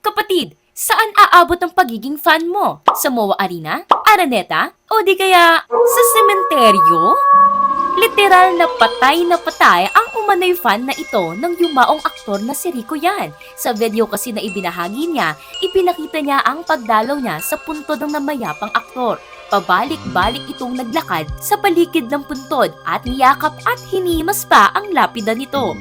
Kapatid, saan aabot ang pagiging fan mo? Sa MOA Arena? Araneta? O di kaya sa sementeryo? Literal na patay na patay ang umano'y fan na ito ng yumaong aktor na si Rico Yan. Sa video kasi na ibinahagi niya, ipinakita niya ang pagdalaw niya sa puntod ng namayapang aktor. Pabalik-balik itong naglakad sa paligid ng puntod at niyakap at hinimas pa ang lapida nito.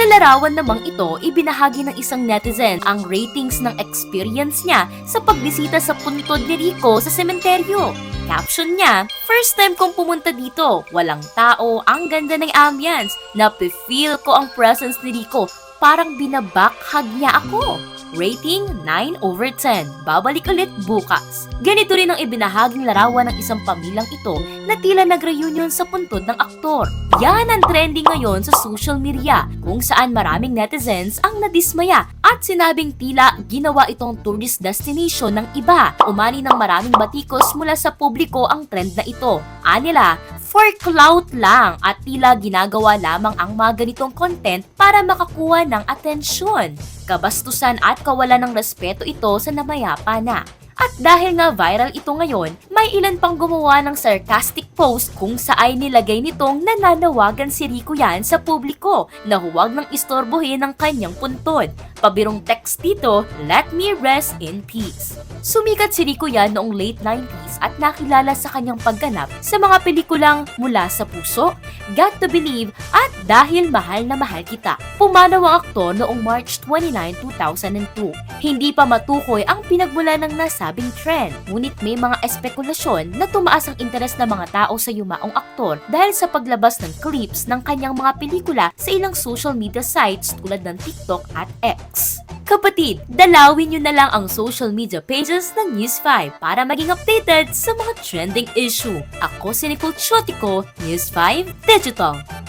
Sa larawan namang ito, ibinahagi ng isang netizen ang ratings ng experience niya sa pagbisita sa puntod ni Rico sa sementeryo. Caption niya, First time kong pumunta dito, walang tao, ang ganda ng ambience, nape-feel ko ang presence ni Rico, parang binabakhag niya ako. Rating 9 over 10. Babalik ulit bukas. Ganito rin ang ibinahaging larawan ng isang pamilyang ito na tila nag-reunion sa puntod ng aktor. Yan ang trending ngayon sa social media kung saan maraming netizens ang nadismaya at sinabing tila ginawa itong tourist destination ng iba. Umani ng maraming batikos mula sa publiko ang trend na ito. Anila, for clout lang at tila ginagawa lamang ang mga ganitong content para makakuha ng atensyon. Kabastusan at kawalan ng respeto ito sa namayapa na. At dahil nga viral ito ngayon, may ilan pang gumawa ng sarcastic post kung saan nilagay nitong nananawagan si Rico yan sa publiko na huwag nang istorbohin ang kanyang puntod. Pabirong text dito, let me rest in peace. Sumikat si Rico yan noong late 90s at nakilala sa kanyang pagganap sa mga pelikulang Mula sa Puso, Got to Believe at Dahil Mahal na Mahal Kita. Pumanaw ang aktor noong March 29, 2002. Hindi pa matukoy ang pinagmula ng nasabing trend, ngunit may mga espekulasyon na tumaas ang interes ng mga tao sa yumaong aktor dahil sa paglabas ng clips ng kanyang mga pelikula sa ilang social media sites tulad ng TikTok at X. Kapatid, dalawin nyo na lang ang social media pages ng News 5 para maging updated sa mga trending issue. Ako si Nicole Chotico, News 5 Digital.